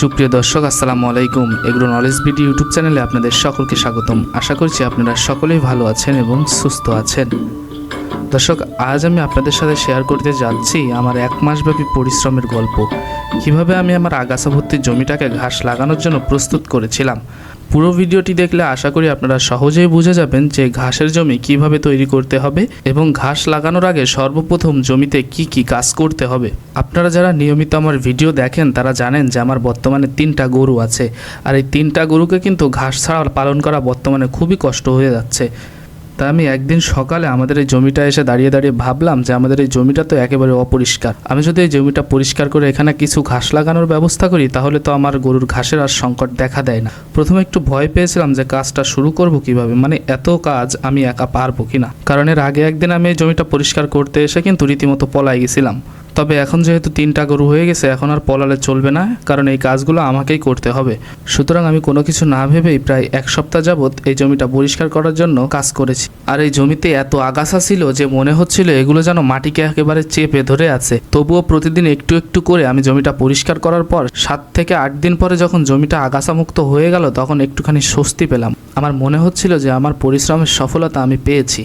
সুপ্রিয় দর্শক, আসসালামু আলাইকুম। এগ্রো নলেজ বিডি ইউটিউব চ্যানেলে আপনাদের সকলকে স্বাগতম। আশা করছি আপনারা সকলেই ভালো আছেন এবং সুস্থ আছেন। দর্শক, আজ আমি আপনাদের সাথে শেয়ার করতে যাচ্ছি আমার এক মাসব্যাপী পরিশ্রমের গল্প। কীভাবে আমি আমার আগাছা ভর্তি জমিটাকে ঘাস লাগানোর জন্য প্রস্তুত করেছিলাম? পুরো ভিডিওটি দেখলে আশা করি আপনারা সহজেই বুঝে যাবেন যে ঘাসের জমি কীভাবে তৈরি করতে হবে এবং ঘাস লাগানোর আগে সর্বপ্রথম জমিতে কি কি কাজ করতে হবে। আপনারা যারা নিয়মিত আমার ভিডিও দেখেন, তারা জানেন যে আমার বর্তমানে তিনটা গরু আছে। আর এই তিনটা গরুকে কিন্তু ঘাস ছাড়া পালন করা বর্তমানে খুবই কষ্ট হয়ে যাচ্ছে। তা আমি একদিন সকালে আমাদের এই জমিটা এসে দাঁড়িয়ে দাঁড়িয়ে ভাবলাম যে আমাদের এই জমিটা তো একেবারে অপরিষ্কার। আমি যদি এই জমিটা পরিষ্কার করে এখানে কিছু ঘাস লাগানোর ব্যবস্থা করি, তাহলে তো আমার গরুর ঘাসের আর সংকট দেখা দেয় না। প্রথমে একটু ভয় পেয়েছিলাম যে কাজটা শুরু করব কীভাবে মানে এত কাজ আমি একা পারব কিনা। কারণ এর আগে একদিন আমি এই জমিটা পরিষ্কার করতে এসে কিন্তু রীতিমতো পলাই গেছিলাম। তবে এখন যেহেতু তিনটা গরু হয়ে গেছে, এখন আর পলালে চলবে না, কারণ এই কাজগুলো আমাকেই করতে হবে। সুতরাং আমি কোনো কিছু না ভেবেই প্রায় এক সপ্তাহ যাবৎ এই জমিটা পরিষ্কার করার জন্য কাজ করেছি। আর এই জমিতে এত আগাছা ছিল যে মনে হচ্ছিল এগুলো যেন মাটিকে একেবারে চেপে ধরে আছে। তবুও প্রতিদিন একটু একটু করে আমি জমিটা পরিষ্কার করার পর সাত থেকে আট দিন পরে যখন জমিটা আগাছা মুক্ত হয়ে গেল, তখন একটুখানি স্বস্তি পেলাম। আমার মনে হচ্ছিল যে আমার পরিশ্রমের সফলতা আমি পেয়েছি।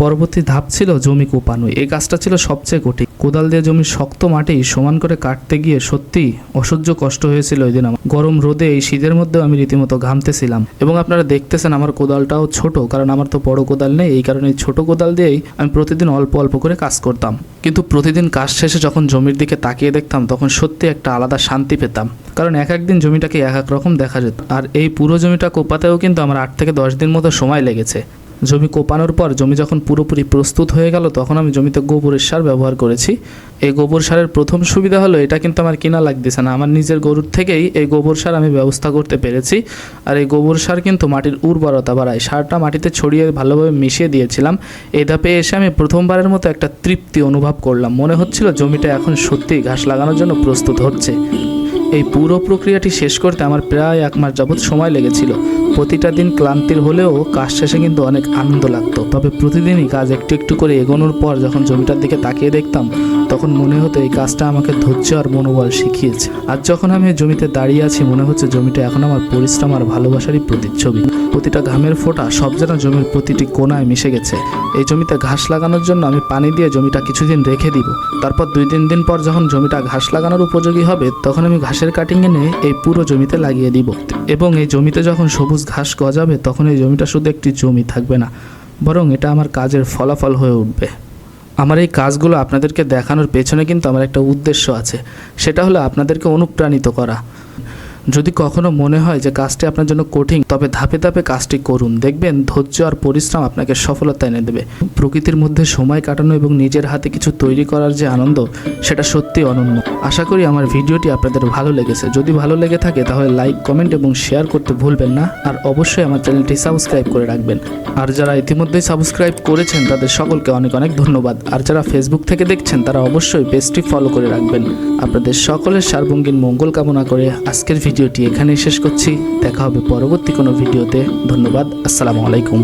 পরবর্তী ধাপ ছিল জমি কোপানো। এই কাজটা ছিল সবচেয়ে কঠিন। কোদাল দিয়ে জমির শক্ত মাটি সমান করে কাটতে গিয়ে সত্যি অসহ্য কষ্ট হয়েছিল ওই দিন আমার। গরম রোদে এই শীতের মধ্যেও আমি রীতিমতো ঘামতেছিলাম। এবং আপনারা দেখতেছেন আমার কোদালটাও ছোট, কারণ আমার তো বড় কোদাল নেই, এই কারণে ছোট কোদাল দিয়েই আমি প্রতিদিন অল্প অল্প করে কাজ করতাম। কিন্তু প্রতিদিন কাজ শেষে যখন জমির দিকে তাকিয়ে দেখতাম, তখন সত্যি একটা আলাদা শান্তি পেতাম। কারণ এক একদিন জমিটাকে এক এক রকম দেখা যেত। আর এই পুরো জমিটা কোপাতেও কিন্তু আমার আট থেকে দশ দিন মতো সময় লেগেছে। জমি কোপানোর পর জমি যখন পুরোপুরি প্রস্তুত হয়ে গেল, তখন আমি জমিতে গোবরের সার ব্যবহার করেছি। এই গোবর সারের প্রথম সুবিধা হলো, এটা কিন্তু আমার কিনা লাগতেছে না। আমার নিজের গরুর থেকেই এই গোবর সার আমি ব্যবস্থা করতে পেরেছি। আর এই গোবর সার কিন্তু মাটির উর্বরতা বাড়ায়। সারটা মাটিতে ছড়িয়ে ভালোভাবে মিশিয়ে দিয়েছিলাম। এই ধাপে এসে আমি প্রথমবারের মতো একটা তৃপ্তি অনুভব করলাম। মনে হচ্ছিল জমিটা এখন সত্যিই ঘাস লাগানোর জন্য প্রস্তুত হচ্ছে। এই পুরো প্রক্রিয়াটি শেষ করতে আমার প্রায় এক মাস যাবৎ সময় লেগেছিল। প্রতিটা দিন ক্লান্তির হলেও কাজ শেষে কিন্তু অনেক আনন্দ লাগতো। তবে প্রতিদিনই কাজ একটু একটু করে এগোনোর পর যখন জমিটার দিকে তাকিয়ে দেখতাম তখন মনে হতো এই কাজটা আমাকে ধৈর্য আর মনোবল শিখিয়েছে। আর যখন আমি জমিতে দাঁড়িয়ে আছি, মনে হচ্ছে জমিটা এখন আমার পরিশ্রম আর ভালোবাসারই প্রতিচ্ছবি। প্রতিটা ঘামের ফোঁটা সব যেন জমির প্রতিটি কোনায় মিশে গেছে। এই জমিতে ঘাস লাগানোর জন্য আমি পানি দিয়ে জমিটা কিছুদিন রেখে দিব। তারপর দুই তিন দিন পর যখন জমিটা ঘাস লাগানোর উপযোগী হবে, তখন আমি ঘাসের কাটিং এনে এই পুরো জমিতে লাগিয়ে দিব। এবং এই জমিতে যখন সবুজ ঘাস গজাবে, তখন এই জমিটা শুধু একটি জমি থাকবে না, বরং এটা আমার কাজের ফলাফল হয়ে উঠবে। আমার এই কাজগুলো আপনাদেরকে দেখানোর পেছনে কিন্তু আমার একটা উদ্দেশ্য আছে। সেটা হলো আপনাদেরকে অনুপ্রাণিত করা। যদি কখনো মনে হয় যে কাজটি আপনার জন্য কঠিন, তবে ধাপে ধাপে কাজটি করুন। দেখবেন ধৈর্য আর পরিশ্রম আপনাকে সফলতা এনে দেবে। প্রকৃতির মধ্যে সময় কাটানো এবং নিজের হাতে কিছু তৈরি করার যে আনন্দ, সেটা সত্যি অনন্য। আশা করি আমার ভিডিওটি আপনাদের ভালো লেগেছে। যদি ভালো লেগে থাকে, তাহলে লাইক, কমেন্ট এবং শেয়ার করতে ভুলবেন না। আর অবশ্যই আমার চ্যানেলটি সাবস্ক্রাইব করে রাখবেন। আর যারা ইতিমধ্যেই সাবস্ক্রাইব করেছেন, তাদের সকলকে অনেক অনেক ধন্যবাদ। আর যারা ফেসবুক থেকে দেখছেন, তারা অবশ্যই পেজটি ফলো করে রাখবেন। আপনাদের সকলের সার্বঙ্গীন মঙ্গল কামনা করে আজকের ভিডিওটি এখানে শেষ করছি। দেখা হবে পরবর্তী কোনো ভিডিওতে। ধন্যবাদ। আসসালামু আলাইকুম।